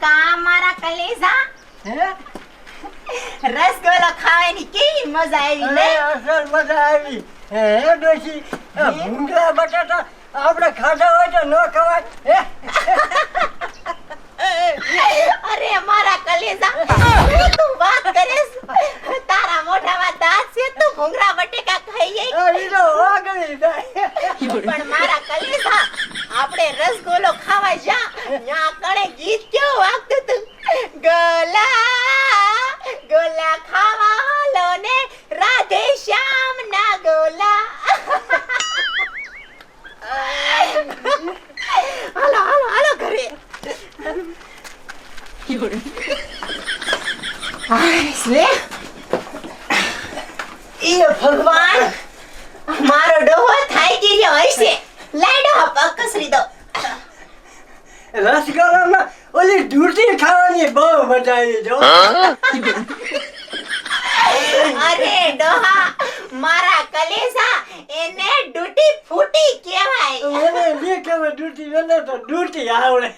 કા મારા કલેજા? રસગોલો ખાવાની કેવી મજા આવી લે અસલ મજા આવી. હે ડોશી? ભૂંગળા બટાટા આપણે ખાધા હોય તો ન ખવાય હે? અરે મારા કલેજા તું વાત કરીશ? તારા મોઢામાં દાંત છે તું ભૂંગળા બટેકા ખાઈ ગઈ આ લીધો વાગડી જાય પણ મારા કલેજા આપણે રસગોલો ખાવા જા ન્યા કણે ગીત કેવું વાગતું તું ગોલા ગોલા ખાવા હાલો ને રાધે શ્યામ ના ગોલા હાલો હાલો હાલો ઘરે આય, લે. એ ભગવાન મારો ડોહો થાય ગયો હશે લાડો પગ કસરી દો. રસગોલામાં ઓલી ધૂટી ખાવાની બહુ મજા આવી જો અરે ડોહા મારા કલેસા એને ડૂટી ફૂટી કહેવાય. જે ખબર ધૂટી મને તો ધૂટી આવડે.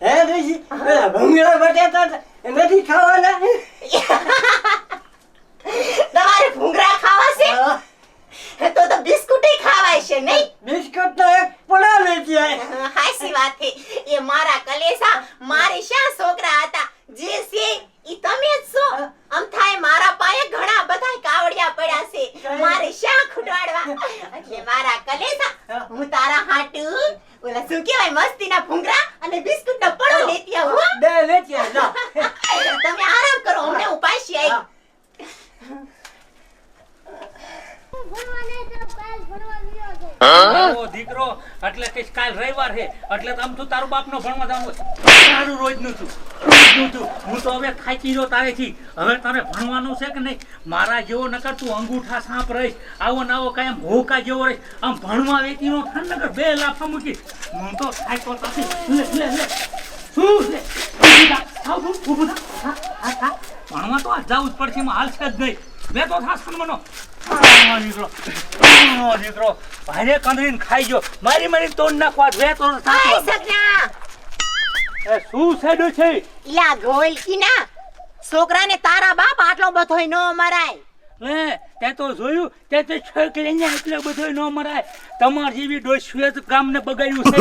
હે ડોશી પેલા ભૂંગળા બટાટા નથી ખાવાના? તમારે ભૂંગળા ખાવા હા, છે તો તો બિસ્કુટે ખાવાય છે નહીં? બિસ્કુટ તો એક પડા લેતી હાસી વાત છે. એ મારા કલેસા મારી શા છોકરા હતા જે છે ઈ તમે જ છો આમ થાય મારા પાસે ઘણા બધા કાવડિયા પડ્યા છે મારે શા ખુડાડવા એટલે મારા કલેસા હું તારા હાટુ ઓલા શું કહેવાય મસ્તીના ભૂંગળા અને બિસ્કુટનો પડો લેતી આવું હો. બે લેતી આય જા તમે આરામ કરો અમને હું પાછી આવી દીકરો એટલે કે કાલ રવિવાર છે. એટલે આમ તું તારું બાપનો ભણવા જવાનું તારું રોજનું છું રોજનું છું હું તો હવે થાકી રહ્યો તારેથી હવે તારે ભણવાનું છે કે નહીં? મારા જેવો નકર તું અંગૂઠા સાપ રહીશ, આવો નાવો કાંઈ આમ ભોકા જેવો રહીશ. આમ ભણવા વેચી નો ઠંડ નકર બે લાફા મૂકી હું તો ખાઈ તો લે શું લે. ભણવા તો આ જવું જ પડશે, એમાં હાલશે જ નહીં. બે તો થાસ મનો. આ દીકરો દીકરો ભાઈને કંદરીને ખાઈ ગયો. મારી મારી તોડ નાખવા બે તો એ શું સેડો છે? લા ગોલકી ના છોકરાને તારા બાપ આટલો બધોય નો મરાય. લે તે તો જોયું. તે તો છોકરીને એટલો બધું ન મરાય. તમાર જેવી ડોશીએ તો ગામને બગાડ્યું છે.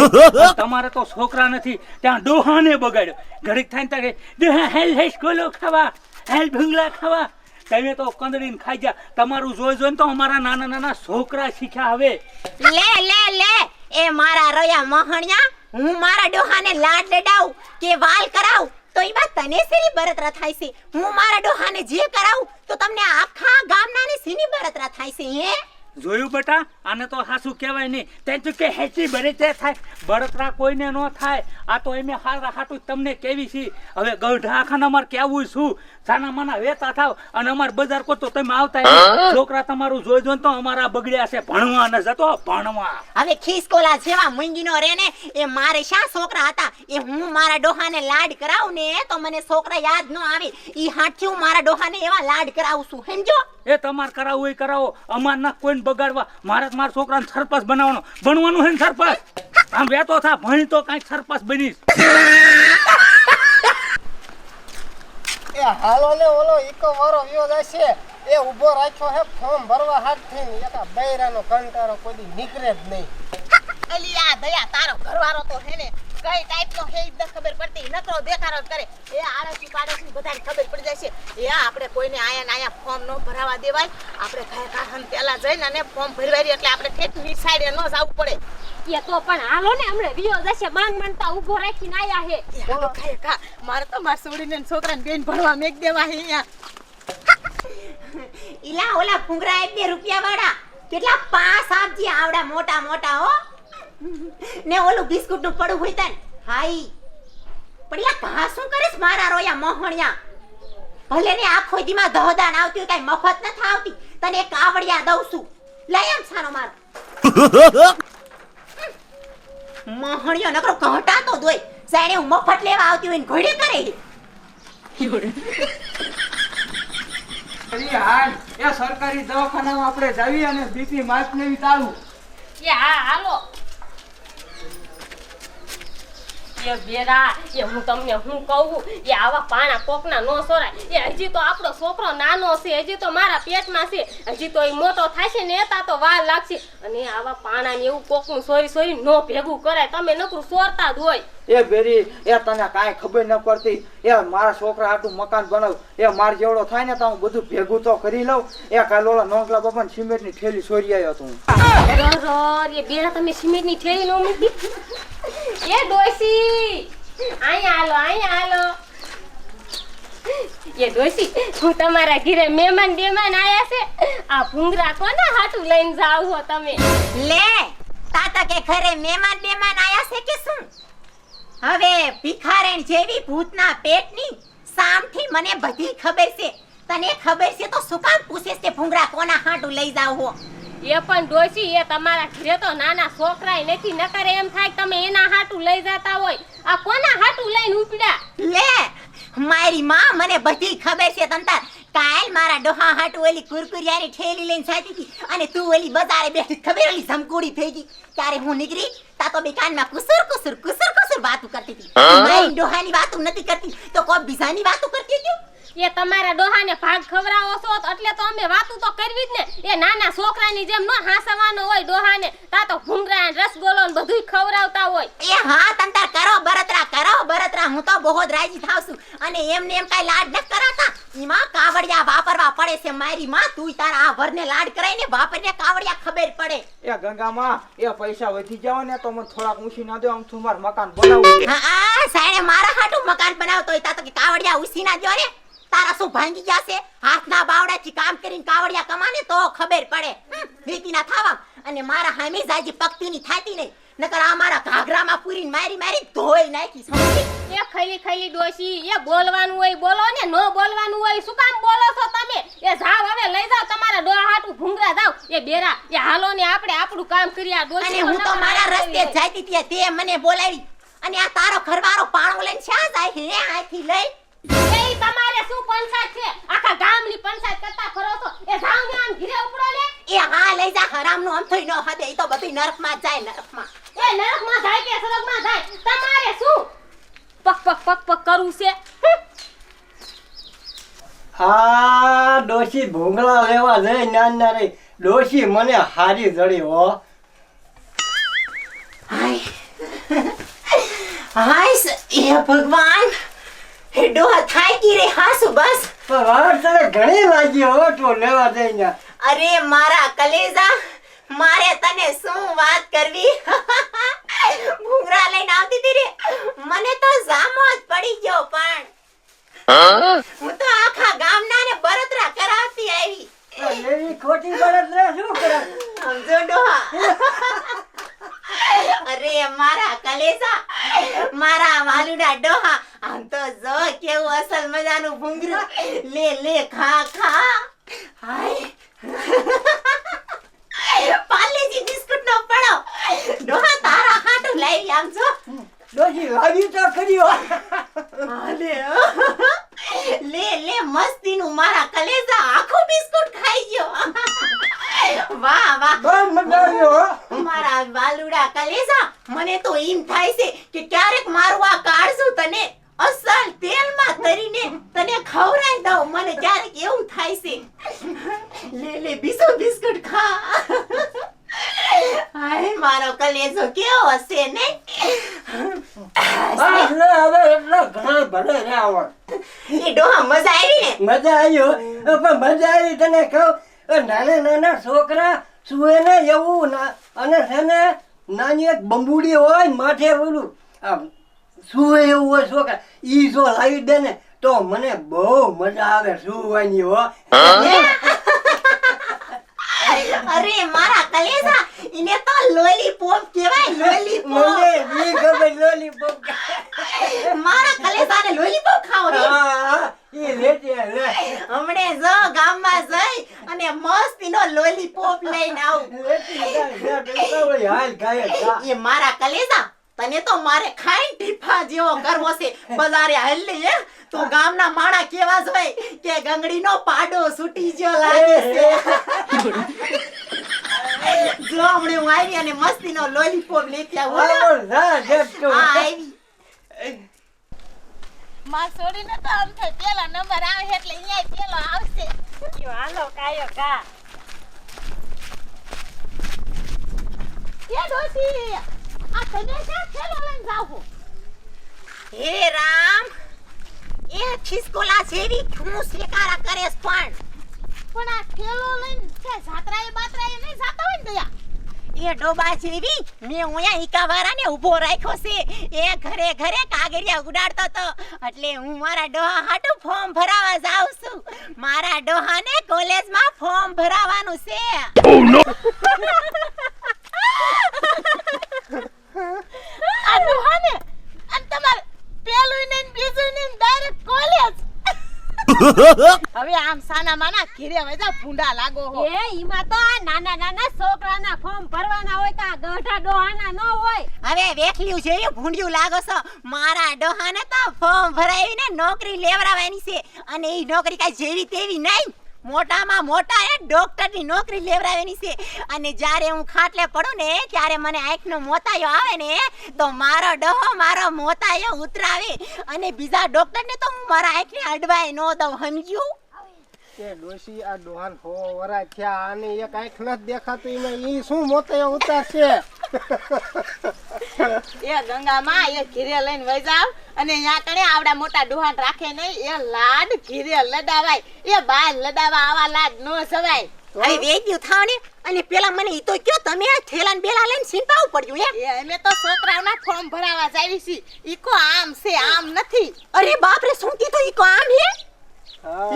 તમારે તો છોકરા નથી. ત્યાં ડોહાને બગાડ્યો. ઘડીક થાય ને તારે ડોહા હેલ હેલ કોલો ખાવા. હેલ ભૂંગલા ખાવા. તમે તો કંદડીને ખાઈ ગયા. તમારું જોઈ જોઈને તો અમારા નાના નાના છોકરા શીખ્યા હવે. લે લે લે. એ મારા રોયા મહણિયા, હું મારા ડોહાને લાડ લડાવ કે વાલ કરાવ? તો એમાં તને શેની બરતરા થાય છે? હું મારા ડોહાને જે કરાવું, તો તમને આખા ગામનાને શેની બરતરા થાય છે, હે? જોયું બેટા? આને તો હાસું કહેવાય નહીં. તે તો કે હેચી ભરે તે થાય. બળતરા કોઈને ન થાય. આ તો એમે હારા હાટું તમને કેવી છે. હવે ગઢા આખાને અમારે કેવું શું સાના માના વેતા થાવ અને અમાર બજાર કો તો તમે આવતા છોકરા તમારું જોઈ જોઈને તો અમારા બગડ્યા છે. ભણવા ને જતો ભણવા. હવે ખિસકોલા જેવા મૂંગીનો રે ને એ મારે શા છોકરા હતા? એ હું મારા ડોહાને લાડ કરાવું ને તો મને છોકરા યાદ ન આવે. ઈ હાથી હું મારા ડોહાને એવા લાડ કરાવું છું. સમજો? એ તમારે કરાવું એ કરાવો. અમાર ના કોઈને બગાડવા. મારે મારા છોકરાને સરપંચ બનાવવાનો. ભણવાનું છે ને સરપંચ. આમ વેતો થા ભણી તો કાંઈક સરપંચ બનીશ. એ હાલો ને ઓલો ઈકો વારો વ્યો જશે. એ ઊભો રાખ્યો હે ફોર્મ ભરવા હાથ થઈને એકા બૈરાનો કંટારો કોઈ નીકળે જ નહીં. અલી આ દયા તારો ઘરવાળો તો હે ને કઈ ટાઈપનો હે ઈ ખબર પડતી. નકરો દેખારો જ કરે. એ આળસી પાડોશી બધાને ખબર પડી જાય છે. એ આપણે કોઈને આયા ને આયા ફોર્મ નો ભરાવા દેવાય. આપણે ઘરે કાહન પેલા જઈને અને ફોર્મ ભરવારી એટલે આપણે ઠેઠની ન જવું પડે. એ તો પણ હાલો ને હમણે વિયો જશે માંગ માંગતા ઊભો રાખીને આયા હે બોલો કાય ખાય ખા. મારે તો માર છોડીને છોકરાને બેન ભણવા મેક દેવા હે અહીંયા. ઈલા ઓલા ફુંગરા એક બે રૂપિયા વાળા કેટલા પાંચ આપજી આવડા મોટા મોટા હો. ને ઓલું બિસ્કુટનું પડું હોય તન. હાઈ. પણ યા ઘા શું કરીશ મારા રોયા મોહણિયા? ભલે ને આખો દીમાં દહદાન આવતી હોય કઈ મફત ન આવતી. તને એક આવડિયા દઉં છું. લઈ આમ સાનો મારો. મોહણિયો નકરો ઘટાતો દોય જાણે હું મફત લેવા આવતી હોય ને ઘોડે કરે. અરે હાલ એ સરકારી દવાખાનામાં આપણે જાવી અને બીપી માપ લેવી ચાલુ એ હા હાલો. એ બેરા એ હું તમને હું કહું એ આવા પાણા કોકના નો સોરાય. એ હજી તો આપણો છોકરો નાનો છે હજી તો મારા પેટમાં છે હજી તો એ મોટો થશે ને એતા તો વાર લાગશે. અને આવા પાણા ને એવું કોકનું સોરી સોરી નો ભેગું કરાય તમે નકરું સોરતા જ હોય. એ બેરી એ તને કાંઈ ખબર ન પડતી. એ મારા છોકરા આટલું મકાન બનાવ. એ માર જેવડો થાય ને તો હું બધું ભેગું તો કરી લઉં. એ કાલ ઓલા નોકલા બાપા સિમેન્ટની થેલી સોરી આવ્યો હતો હું. એ બેડા તમે સિમેન્ટની થેલી નો મૂકી? એ ડોસી અહીંયા હાલો અહીંયા હાલો. એ ડોસી હું તમારા ઘરે મહેમાન બેમાન આયા છે. આ ભૂંગરા કોના હાટું લઈને જાવ છો તમે? લે, તાતા કે ઘરે મહેમાન બેમાન આયા છે કે શું? હવે ભિખારણ જેવી ભૂતના પેટની સામથી મને બધી ખબર છે. તને ખબર છે તો શું પૂછે છે ભૂંગરા કોના હાટું લઈ જાવ હો એ પણ ડોસી એ તમારા ઘરે તો નાના છોકરા નથી નકર એમ થાય તમે એના હાટું લઈ જતા હોય. આ કોના હાટું લઈને ઉપડ્યા? લે મારી માં મને બધી ખબર છે તંતર કાલ મારા ડોહા હાટું ઓલી કુરકુરિયાની ઠેલી લઈને સાચી હતી અને તું ઓલી બજારે બેઠી ખબર ઓલી ધમકુડી થઈ ગઈ. ત્યારે હું નીકળી તા તો બે કાનમાં કુસુર કુસુર કુસુર કુસુર વાતું કરતી હતી. મારી ડોહાની વાતું નથી કરતી તો કોઈ બીજાની વાતું કરતી હતી? એ તમારા ડોહાને ભાગ ખવડાવો છો એટલે તો અમે વાતું તો કરવી જ ને. એ નાના છોકરાની જેમ નો હાસવાનો હોય ડોહાને. તા તો ભૂંગરા રસગોલો ને બધું ખવડાવતા હોય. એ હા તંતર કરો બરતરા કરો બરતરા. હું તો બહુ જ રાજી થાવ છું. અને એમને એમ કાઈ લાડ ન કરાતા એમાં કાવડિયા વાપરવા પડે છે મારી માં. તું તારા આ વરને લાડ કરાઈને વાપરને કાવડિયા ખબર પડે. એ ગંગામાં એ પૈસા વધી જાવ ને તો મને થોડાક ઊંચી ના દો. આમ તું માર મકાન બનાવું. હા આ સાણે મારા હાટું મકાન બનાવતો હોય તા તો કે કાવડિયા ઉસી ના દ્યો ને તારા શું ભાંગી જશે? હાથના બાવડાથી કામ કરીને કાવડિયા કમાને તો ખબર પડે. હમ, થાવા અને મારા હામી જાજી પકતીની થાતી નહીં. નકર આ મારા ઘાઘરામાં પૂરીને મારી મારી ધોઈ નાખી સમજી? એ ખૈલી ખૈલી ડોશી એ બોલવાનું હોય બોલો ને નો બોલવાનું હોય શું કામ બોલો છો તમે? એ જાવ હવે લઈ જાવ તમારા ડોહા હાટું ભૂંગરા જાવ. એ બેરા એ હાલો ને આપણે આપણું કામ કરી આ ડોશી અને હું તો મારા રસ્તે જાતી હતી તે મને બોલાવી. અને આ તારો ઘરવાળો પાણો લઈને શા જાય? હે આથી લઈ. શું પંચાયત છે. આખા ગામની પંચાયત કરતા ફરો છો. એ જાવ ને આમ ઘીરે ઉપડો લે. એ હા લઈ જા હરામનું આમ થઈ ન હદે. એ તો બધી નરકમાં જાય નરકમાં. એ નરકમાં જાય કે સ્વર્ગમાં જાય? તમારે શું? પક પક પક પક કરું છે. હા ડોશી ભૂંગળા લેવા જઈ નાના રે. ડોશી મને હારી જડી હો. હાય. હાય એ ભગવાન. ડોહા થાય કી રે? હાસુ બસ? વાર તને ઘણી લાગી હો તો લેવા જઈને. અરે મારા કલેજા મારે તને શું વાત કરવી? ભૂંગરા લઈને આવતી હતી રે. મને તો જામો જ પડી ગયો પણ. હું તો આખા ગામના ને બરતરા કરાવતી આવી. ખોટી બળદ શું કરે? સમજો ડોહા અરે મારા કલેસા મારા વાલુડા ડોહા આમ તો જો કેવું અસલ મજાનું ભૂંગરું લે લે ખા ખા. હાય. પાર્લેજી બિસ્કુટ નો પડો ડોહા તારા હાટું લાવી આમ જો. ડોશી લાવી તો કર્યો હો. લે લે મસ્તી નું મારા કલેજા આખું બિસ્કુટ ખાઈ ગયો. વાહ વાહ. મજા આવી મારા વાલુડા કલેજા મને તો એમ થાય છે કે ક્યારેક મારું આ કાઢશું તને અસલ તેલમાં તરીને તને ખવડાવી દઉં. મને ક્યારેક એવું થાય છે. લે લે બીસો બિસ્કુટ ખા. હાય મારો કલેજો કેવો હશે ને? હવે એટલો ઘણા ભલે રે આવડ એ ડોહા મજા આવી ને? મજા આવી પણ મજા આવી તને કહું નાના નાના છોકરા સુએ ને એવું ના અને છે ને નાની એક બંબુડી હોય માથે ઓલું આમ સુવે એવું હોય છોકરા ઈ જો લાવી દે ને તો મને બહુ મજા આવે સુવાની હો? અરે મારા કલેજા ઇને તો લોલીપોપ કહેવાય લોલીપોપ. મને બી ગમે લોલીપોપ મારા કલેજાને લોલીપોપ ખાવ રે હા ઈ લેજે લે. હમણે જો ગામમાં જઈ અને મસ્તીનો લોલીપોપ લઈને આવ. લેતી જા જા હાલ ગાય. એ મારા કલેજા તને તો મારે ખાઈ ટીફા જેવો કરવો છે. બજારે હલ્લી હે? તું ગામના માણા કેવા જ કે ગંગડીનો પાડો છૂટી ગયો લાગે છે. જો હમણે હું આવી અને મસ્તીનો લોલીપોપ લેતી આવું. માં છોડીને તો આમ થાય પેલા નંબર આવે એટલે અહીંયા પેલો આવશે. યો હાલો કાયો કા. એ ડોશી! આ તને ક્યાં થેલો લઈને જાવ છો? હે રામ એ ખિસકોલા જેવી ઠૂસ લેકારા કરે પણ. પણ આ થેલો લઈને છે જાત્રાએ બાત્રાએ નહીં જાતા હોય ને દયા? એ ડોબા જેવી મેં ઓયા ઈકાવારાને ઊભો રાખ્યો છે. એ ઘરે ઘરે કાગરિયા ઉડાડતો તો. એટલે હું મારા ડોહા હાટુ ફોર્મ ભરાવા જાઉં છું. મારા ડોહાને કોલેજમાં ફોર્મ ભરાવાનું છે. આ ડોહાને અને તમારે પેલું ને ને બીજું ને ડાયરેક્ટ કોલેજ હવે આમ સાના માના ઘીરે વજા ભૂંડા લાગો હો. એ ઈમાં તો આ નાના નાના છોકરાના ફોર્મ ભરવાના હોય કા ગઢા ડોહાના ન હોય. હવે વેખલ્યું એ ભૂંડિયું લાગો છો. મારા ડોહાને તો ફોર્મ ભરાવીને નોકરી લેવરાવાની છે. અને એ નોકરી કાંઈ જેવી તેવી નહીં. મોટામાં મોટા એ ડોક્ટરની નોકરી લેવડાવવાની છે. અને જ્યારે હું ખાટલે પડું ને, ત્યારે મને આંખનો મોતાયો આવે ને, તો મારો ડહો મારો મોતાયો ઉતરાવે. અને બીજા ડોક્ટરને તો હું મારા આંખને અડવાય ન દઉં, સમજ્યું? એ ડોશી આ ડોહાન હો વરા થયા આને એક આંખ નથી દેખાતું એમાં ઈ શું મોતે ઉતારશે એ ગંગામાં એ ઘીરે લઈને વઈ જાવ અને અહીંયા કણે આવડા મોટા ડોહાન રાખે નહીં એ લાડ ઘીરે લડાવાય. એ બાર લડાવા આવા લાડ ન સવાય હવે વેગ્યું થાવને અને પેલા મને ઈ તો કયો તમે થેલા થેલાન બેલા લઈને છીંપાવું પડ્યું એ અમે તો છોકરાઓના ફોર્મ ભરાવા જાવી છી ઈકો આમ છે આમ નથી. અરે બાપ રે શું કીધું? ઈ કો આમ હા.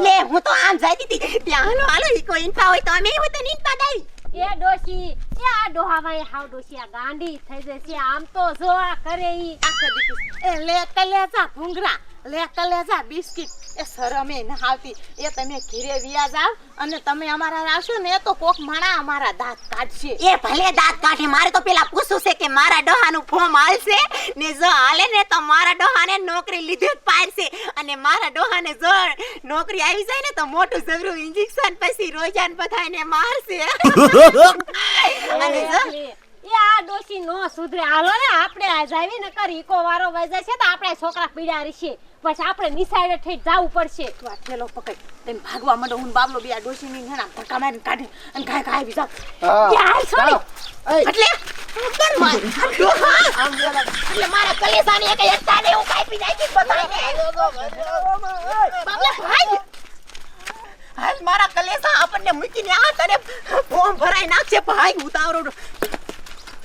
લે હું તો આમ જતી દીધી ત્યાં હાલો હાલો ઈ કો ઇન્ફા હોય તો અમે હોય તો ઇન્ફા દાવી એ ડોશી એ આ ડોહામાં હાવ ડોશી આ ગાંડી થઈ જશે આમ તો જો આ કરે ઈ. એ લે કલેજા ભૂંગરા લે કલેજા બિસ્કિટ. એ શરમે ન આવતી. એ તમે ઘીરે વ્યાજ આવ અને તમે અમારા આવશો ને તો કોક માણા અમારા દાંત કાઢશે. એ ભલે દાંત કાઢે મારે તો પેલા પૂછવું છે કે મારા ડોહાનું ફોર્મ હાલશે? ને જો હાલે ને તો મારા ડોહાને નોકરી લીધે જ પાડશે. અને મારા ડોહાને જો નોકરી આવી જાય ને તો મોટું જબરું ઇન્જેક્શન પછી રોજાન બધાને મારશે. અને જો એ આ ડોશી નો સુધરે. હાલો ને આપણે આ જાવી ને કરી ઈકો વારો વજાય છે તો આપણે છોકરા પીડા રહેશે. પછી આપણે નિસાઈડ થઈ જવું પડશે. તું આ થેલો પકડ. તેમ ભાગવા માંડો હું બાબલો બી આ ડોશીની હેના ધક્કા મારીને કાઢે અને કાય કાય બી જાવ યાર, સોરી એટલે કેમ માર. એટલે મારા કલેસાને એક એકતા ને હું કાપી નાખી બધાને બાબલા ભાઈ. હાલ મારા કલેસા આપણને મૂકીને આ તને ફોર્મ ભરાઈ નાખશે. ભાઈ ઉતાવળો.